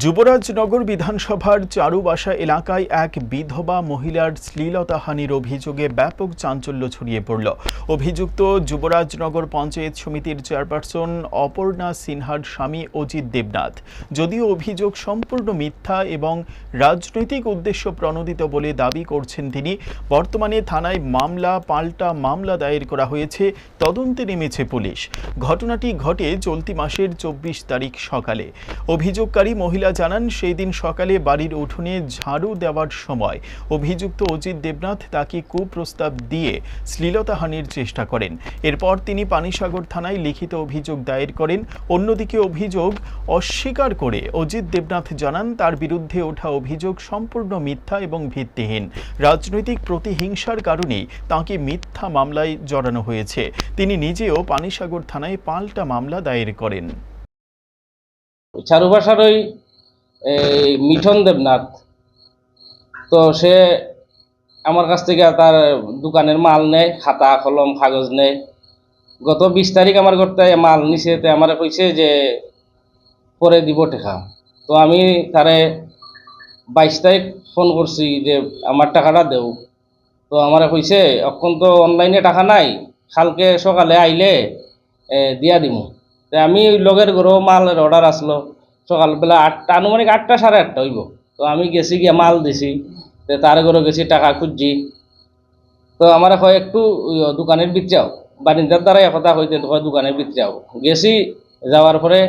যুবরাজনগর বিধানসভার চারুবাসা এলাকায় এক বিধবা মহিলার শ্লীলতাহানির অভিযোগে ব্যাপক চাঞ্চল্য ছড়িয়ে পড়ল। অভিযুক্ত যুবরাজনগর পঞ্চায়েত সমিতির চেয়ারপারসন অপর্ণা সিনহার স্বামী অজিত দেবনাথ। যদিও অভিযোগ সম্পূর্ণ মিথ্যা এবং রাজনৈতিক উদ্দেশ্য প্রণোদিত বলে দাবি করছেন তিনি, বর্তমানে থানায় মামলা, পাল্টা মামলা দায়ের করা হয়েছে, তদন্তে নেমেছে পুলিশ। ঘটনাটি ঘটে চলতি মাসের চব্বিশ তারিখ সকালে। অভিযোগকারী মহিলা জানান, সেই দিন সকালে বাড়ির উঠোনে ঝাড়ু দেওয়ার সময় অভিযুক্ত অজিত দেবনাথ তাকে কুপ্রস্তাব দিয়ে শ্লীলতাহানির চেষ্টা করেন। এরপর তিনি পানিসাগর থানায় লিখিত অভিযোগ দায়ের করেন। অন্যদিকে অভিযোগ অস্বীকার করে অজিত দেবনাথ জানান, তার বিরুদ্ধে ওঠা অভিযোগ সম্পূর্ণ মিথ্যা এবং ভিত্তিহীন। রাজনৈতিক প্রতিহিংসার কারণেই তাকে মিথ্যা মামলায় জড়ানো হয়েছে। তিনি নিজেও পানিসাগর থানায় পাল্টা মামলা দায়ের করেন। চারুভাষার ওই এই মিঠন দেবনাথ। তো সে আমার কাছ থেকে তার দোকানের মাল নেয়, খাতা, কলম, কাগজ নেয়। গত বিশ তারিখ আমার ঘরতে মাল নিছে, তে আমার কইছে যে পরে দিব টেকা। তো আমি তারে বাইশ তারিখ ফোন করছি যে আমার টাকাটা দেও। তো আমারে কইছে অখন তো অনলাইনে টাকা নাই, কালকে সকালে আইলে দিয়া দিমু। তে আমি লগের ঘরেও মালের অর্ডার আসলো। সকালবেলা আটটা, আনুমানিক আটটা সাড়ে আটটা হইব। তো আমি গেছি গিয়ে মাল দিছি, তে তার ঘরে গেছি টাকা খুঁজছি। তো আমার কয়, একটু দোকানের ভিতরে বারিন্দার দ্বারাই কথা হইতে, কয়, দোকানের ভিতরে যাও গেছি, যাওয়ার পরে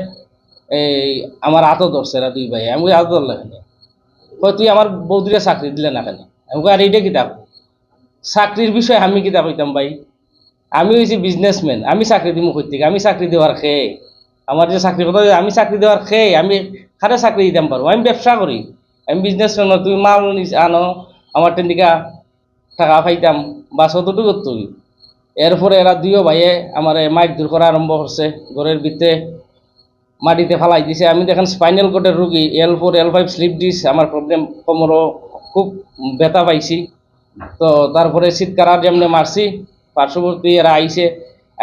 এই আমার হাতও ধরছে এরা দুই ভাই, আমি হাত ধরলে কেন কয়, তুই আমার বৌদিরে চাকরি দিলে না কেন? আমি আর এইটা কিতাব? চাকরির বিষয়ে আমি কিতাব হইতাম ভাই। আমি হয়েছি বিজনেসম্যান আমি চাকরি দিব থেকে? আমি চাকরি দেওয়ার খেয়ে আমার যে চাকরি কথা, আমি চাকরি দেওয়ার খেয়ে আমি খারে চাকরি দিতাম পারব? আমি ব্যবসা করি। আমি বিজনেসম্যান তুমি মাল আনো, আমার টেন্ডিকা টাকা পাইতাম বা কতটুকু তুই এরপরে এরা দুইও ভাইয়ে আমার মাইক দূর করা আরম্ভ করছে, ঘরের ভিতরে মাটিতে ফালাই দিছে। আমি দেখেন স্পাইনাল কোডের রুগী L four L five slip disc আমার প্রবলেম কোমরও খুব ব্যথা পাইছি। তো তারপরে শীতকারার যেমনি মারছি, পার্শ্ববর্তী এরা আইছে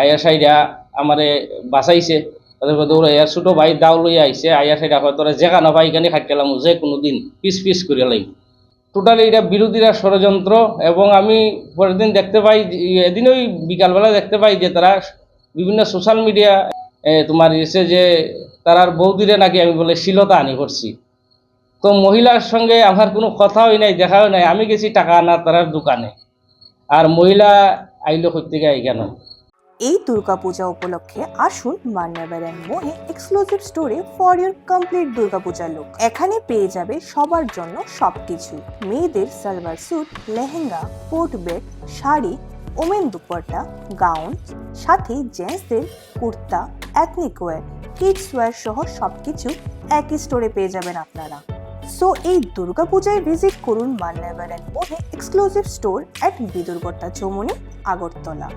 আইয়া সাইডা আমারে বাঁচাইছে। তারপরে দৌড়ে এর ছোটো ভাই দাও লইয়া আইছে আইয়া সাইডা হয় তোরা যেখা না ভাই এখানে খাটকেলাম যে কোনো দিন পিস পিস করে লাই টোটালি এটা বিরোধীরা ষড়যন্ত্র এবং আমি পরের দিন দেখতে পাই, এদিন ওই বিকালবেলা দেখতে পাই যে তারা বিভিন্ন সোশ্যাল মিডিয়া তোমার এসে যে তারার বৌদিরে নাকি আমি বলে শিলতা আনি করছি। তো মহিলার সঙ্গে আমার কোনো কথাই নাই, দেখাও নাই। আমি গেছি টাকা আনা তারার দোকানে। আর মহিলা আইলো থেকে কেন? এই দুর্গাপূজা উপলক্ষে আসুন মান্নাবার অ্যান্ড মোহে এক্সক্লুসিভ স্টোরে for your complete Durga Puja look এখানে পেয়ে যাবে সবার জন্য সবকিছু। মেয়েদের সালোয়ার স্যুট লেহেঙ্গা কোট বেড শাড়ি ওমেন দুপাট্টা গাউন সাথে জেন্টসদের kurta ethnic wear kids wear সহ সবকিছু একই স্টোরে পেয়ে যাবেন আপনারা। সো এই দুর্গাপূজায় ভিজিট করুন Manyavar and Mohey exclusive store at Bidurkarta Chowmuhani Agartala.